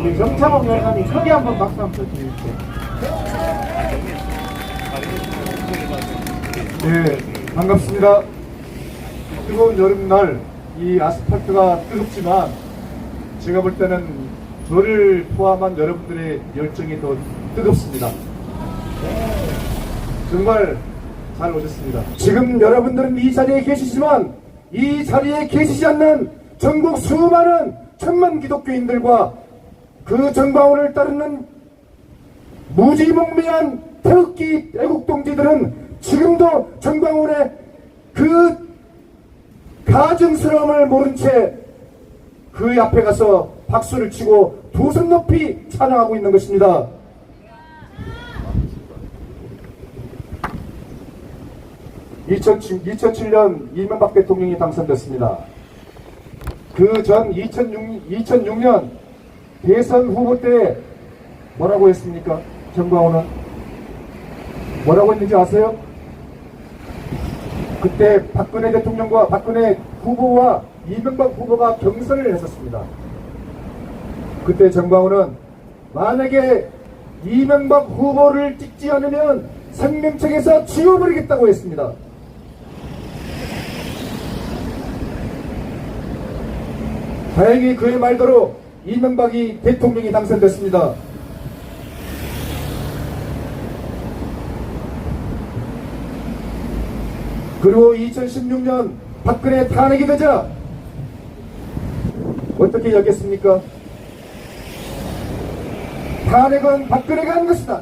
우리 정창호 위원장님 크게 한번 박수 한번 드릴게요. 네, 반갑습니다. 뜨거운 여름날 이 아스팔트가 뜨겁지만 제가 볼 때는 저를 포함한 여러분들의 열정이 더 뜨겁습니다. 정말 잘 오셨습니다. 지금 여러분들은 이 자리에 계시지만 이 자리에 계시지 않는 전국 수많은 천만 기독교인들과 그 정광훈을 따르는 무지몽매한 태극기 애국 동지들은 지금도 정광훈의 그 가증스러움을 모른 채 그 앞에 가서 박수를 치고 두 손 높이 찬양하고 있는 것입니다. (2007) 년 이명박 대통령이 당선됐습니다. 그 전 2006, 2006년 대선 후보 때 뭐라고 했습니까? 정광훈은 뭐라고 했는지 아세요? 그때 박근혜 대통령과 박근혜 후보와 이명박 후보가 경선을 했었습니다. 그때 정광훈은 만약에 이명박 후보를 찍지 않으면 생명책에서 지워버리겠다고 했습니다. 다행히 그의 말대로 이명박이 대통령이 당선됐습니다. 그리고 2016년 박근혜 탄핵이 되자 어떻게 여겼습니까? 탄핵은 박근혜가 한 것이다.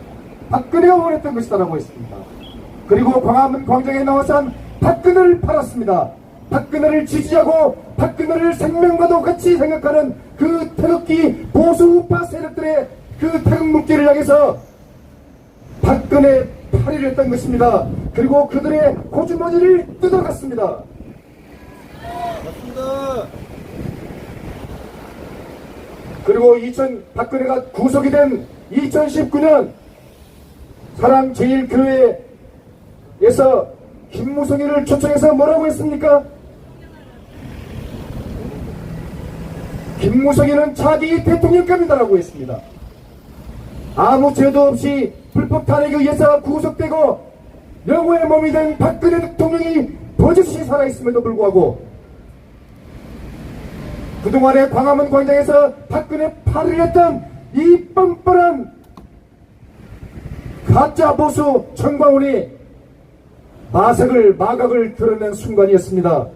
박근혜가 원했던 것이다라고 했습니다. 그리고 광화문 광장에 나와서 박근혜를 팔았습니다. 박근혜를 지지하고 박근혜를 생명과도 같이 생각하는 그 태극기 보수 우파 세력들의 그 태극 물기를 향해서 박근혜 팔이를 했던 것입니다. 그리고 그들의 고주머니를 뜯어갔습니다. 그리고 2000 박근혜가 구속이 된 2019년 사랑제일교회에서 김무성이를 초청해서 뭐라고 했습니까? 김무성이는 자기 대통령감이다라고 했습니다. 아무 죄도 없이 불법 탄핵에 의해서 구속되고 영호의 몸이 된 박근혜 대통령이 버젓이 살아있음에도 불구하고 그동안에 광화문 광장에서 박근혜 팔을 했던 이 뻔뻔한 가짜 보수 정광훈이 마색을 마각을 드러낸 순간이었습니다.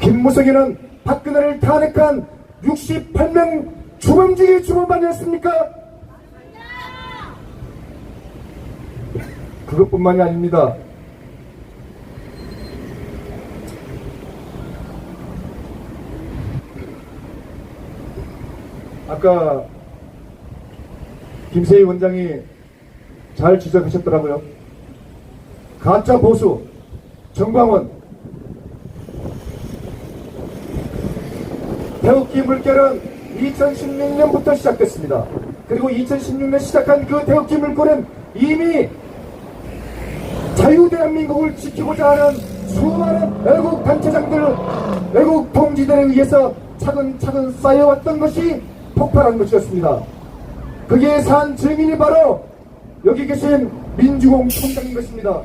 김무성이는 박근혜를 탄핵한 68명 주범 중에 주범 아니었습니까? 그것뿐만이 아닙니다. 아까 김세희 원장이 잘 지적하셨더라고요. 가짜 보수 정광훈 태극기 물결은 2016년부터 시작됐습니다. 그리고 2016년 시작한 그 태극기 물결은 이미 자유대한민국을 지키고자 하는 수많은 외국 단체장들, 외국 동지들에 의해서 차근차근 쌓여왔던 것이 폭발한 것이었습니다. 그게 산 증인이 바로 여기 계신 민주공 총장인 것입니다.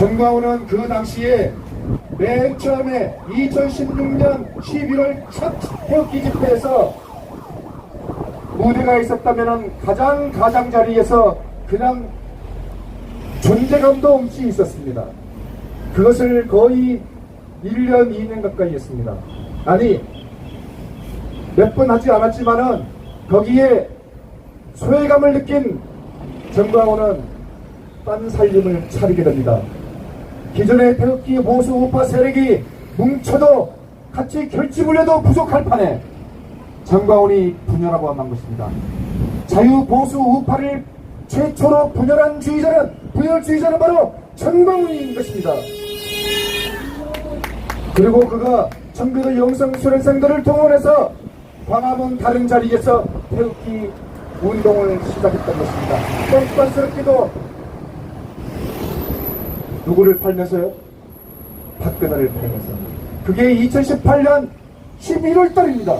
정광훈은 그 당시에 맨 처음에 2016년 11월 첫 태극기 집회에서 무대가 있었다면 가장 가장 자리에서 그냥 존재감도 없이 있었습니다. 그것을 거의 1년, 2년 가까이 했습니다. 아니, 몇 번 하지 않았지만은 거기에 소외감을 느낀 정광호는 딴 살림을 차리게 됩니다. 기존의 태극기 보수 우파 세력이 뭉쳐도 같이 결집을 해도 부족할 판에 정광훈이 분열하고 만 것입니다. 자유 보수 우파를 최초로 분열한 주의자는 분열주의자는 바로 정광훈인 것입니다. 그리고 그가 청교도 영성 수련생들을 동원해서 광화문 다른 자리에서 태극기 운동을 시작했던 것입니다. 뻔뻔스럽게도 누구를 팔면서요? 박근혜를 패면서 그게 2018년 11월 달입니다.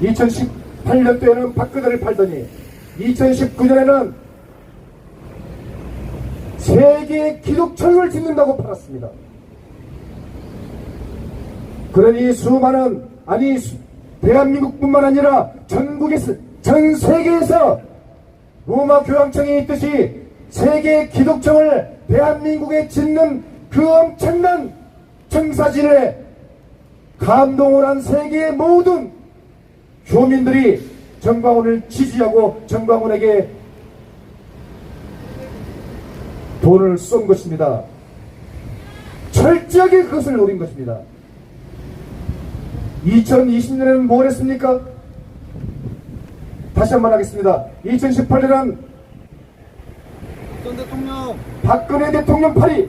2018년도에는 박근혜를 팔더니 2019년에는 세계 기독교를 짓는다고 팔았습니다. 그러니 수많은 아니 수- 대한민국뿐만 아니라 전국에서 전 세계에서 로마 교황청이 있듯이 세계 기독청을 대한민국에 짓는 그 엄청난 청사진에 감동을 한 세계의 모든 교민들이 정광훈을 지지하고 정광훈에게 돈을 쏜 것입니다. 철저하게 그것을 노린 것입니다. 2020년에는 뭘 했습니까? 다시 한 번 하겠습니다. 2018년은 전 대통령 박근혜 대통령 파리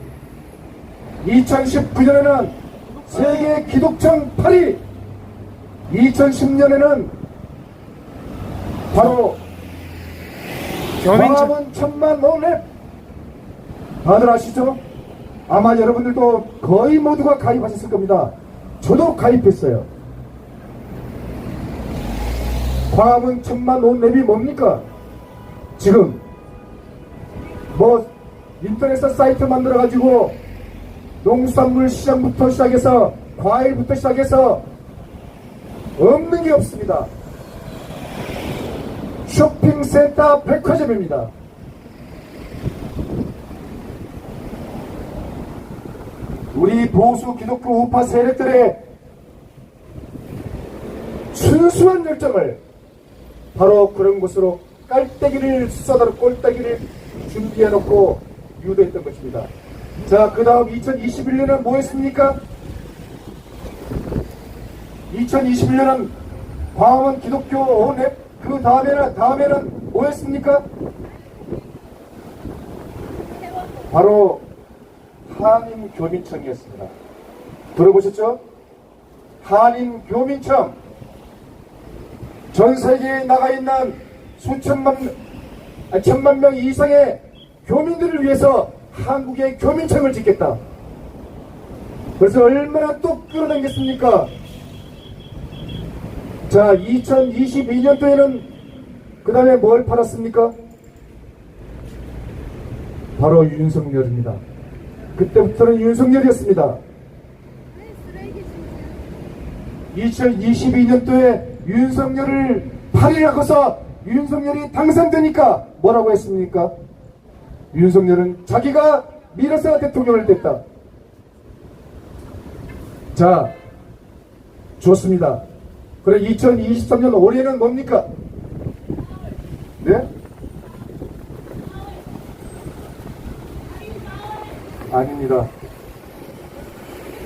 2019년에는 세계 기독청 파리 2010년에는 바로 광화문 천만 원랩 다들 아시죠? 아마 여러분들도 거의 모두가 가입하셨을 겁니다. 저도 가입했어요. 광화문 천만 원랩이 뭡니까? 지금 뭐 인터넷 사이트 만들어 가지고 농산물 시장부터 시작해서 과일부터 시작해서 없는 게 없습니다. 쇼핑센터 백화점입니다. 우리 보수 기독교 우파 세력들의 순수한 열정을 바로 그런 곳으로 깔때기를 쏟아로 꼴때기를 준비해 놓고 유도했던 것입니다. 자, 그 다음 2021년은 뭐 했습니까? 2021년은 광화문 기독교 온앱 그 다음에는 다음에는 뭐 했습니까? 바로 한인 교민청이었습니다. 들어보셨죠? 한인 교민청 전 세계에 나가 있는 수천만 천만 명 이상의 교민들을 위해서 한국의 교민청을 짓겠다. 그래서 얼마나 또 끌어당겼습니까? 자, 2022년도에는 그 다음에 뭘 팔았습니까? 바로 윤석열입니다. 그때부터는 윤석열이었습니다. 2022년도에 윤석열을 팔이라고서 윤석열이 당선되니까 뭐라고 했습니까? 윤석열은 자기가 밀어서 대통령을 됐다. 자, 좋습니다. 그래 2023년 올해는 뭡니까? 네? 아닙니다.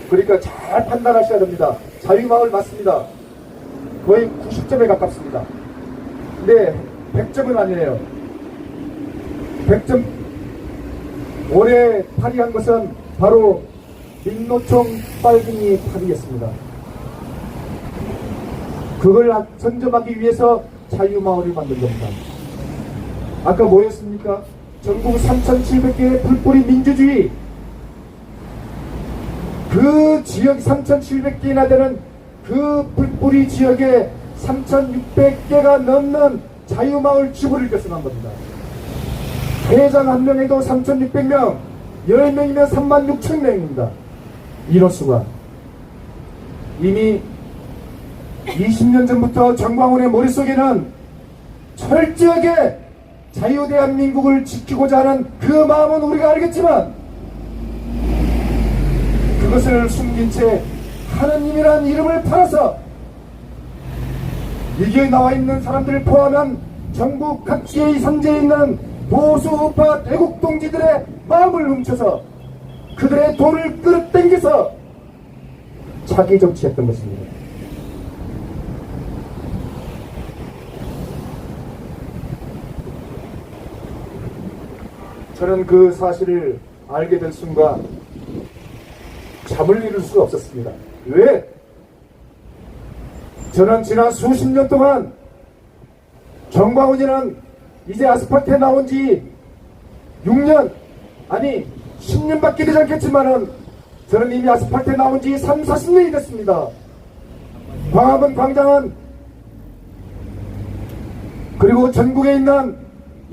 그러니까 잘 판단하셔야 됩니다. 자유마을 맞습니다. 거의 90점에 가깝습니다. 근데 100점은 아니에요. 100점 올해 파리한 것은 바로 민노총 빨갱이 파리였습니다. 그걸 선점하기 위해서 자유마을을 만든 겁니다. 아까 뭐였습니까? 전국 3,700개의 불뿌리 민주주의 그 지역 3,700개나 되는 그 불뿌리 지역에 3,600개가 넘는 자유마을 지부를 결성한 겁니다. 회장 한 명에도 3,600명, 10명이면 3만 6천 명입니다. 이로수가 이미 20년 전부터 정광훈의 머릿속에는 철저하게 자유대한민국을 지키고자 하는 그 마음은 우리가 알겠지만 그것을 숨긴 채 하느님이란 이름을 팔아서 여기에 나와 있는 사람들을 포함한 전국 각지의 상제에 있는 보수 우파 대국 동지들의 마음을 훔쳐서 그들의 돈을 끌어당겨서 자기 정치했던 것입니다. 저는 그 사실을 알게 된 순간 잠을 이룰 수가 없었습니다. 왜? 저는 지난 수십 년 동안 정광훈이는 이제 아스팔트에 나온 지 6년, 아니 10년밖에 되지 않겠지만은 저는 이미 아스팔트에 나온 지 3, 40년이 됐습니다. 광화문 광장은 그리고 전국에 있는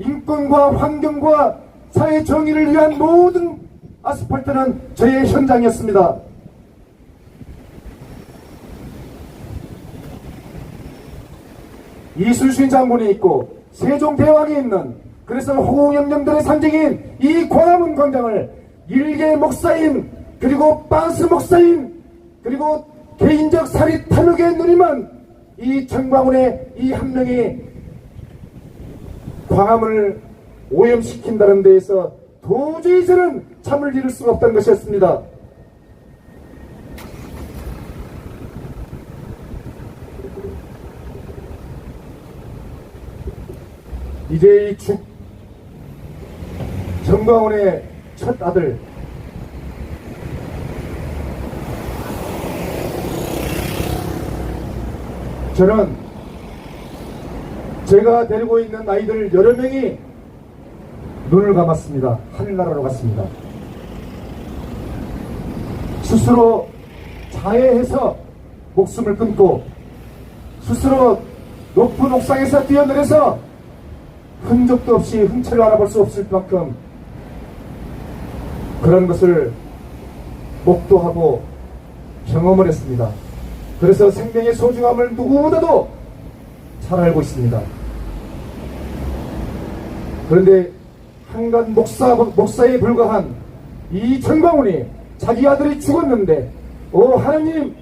인권과 환경과 사회 정의를 위한 모든 아스팔트는 저의 현장이었습니다. 이순신 장군이 있고 세종대왕이 있는 그래서 호응영령들의 상징인 이 광화문 광장을 일개 목사인 그리고 빤스 목사인 그리고 개인적 사리 탐욕에 누리만 이 정광훈의 이 한 명이 광화문을 오염시킨다는 데에서 도저히 저는 참을 이룰 수가 없다는 것이었습니다. 이제 이 죽, 정광훈의 첫 아들, 저는 제가 데리고 있는 아이들 여러 명이 눈을 감았습니다. 하늘나라로 갔습니다. 스스로 자해해서 목숨을 끊고 스스로 높은 옥상에서 뛰어내려서 흔적도 없이 흔체를 알아볼 수 없을 만큼 그런 것을 목도하고 경험을 했습니다. 그래서 생명의 소중함을 누구보다도 잘 알고 있습니다. 그런데 한간 목사, 목사에 불과한 이 전광훈이 자기 아들이 죽었는데, 오, 하나님,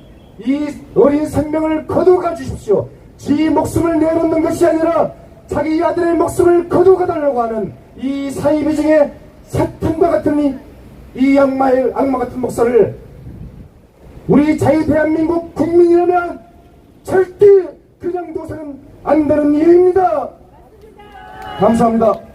이 어린 생명을 거두가 주십시오. 지 목숨을 내놓는 것이 아니라 자기 아들의 목숨을 거두가 달라고 하는 이 사이비중의 사탄과 같은 이, 이 악마의, 악마 같은 목사를 우리 자유 대한민국 국민이라면 절대 그냥 둬서는 안 되는 일입니다. 감사합니다.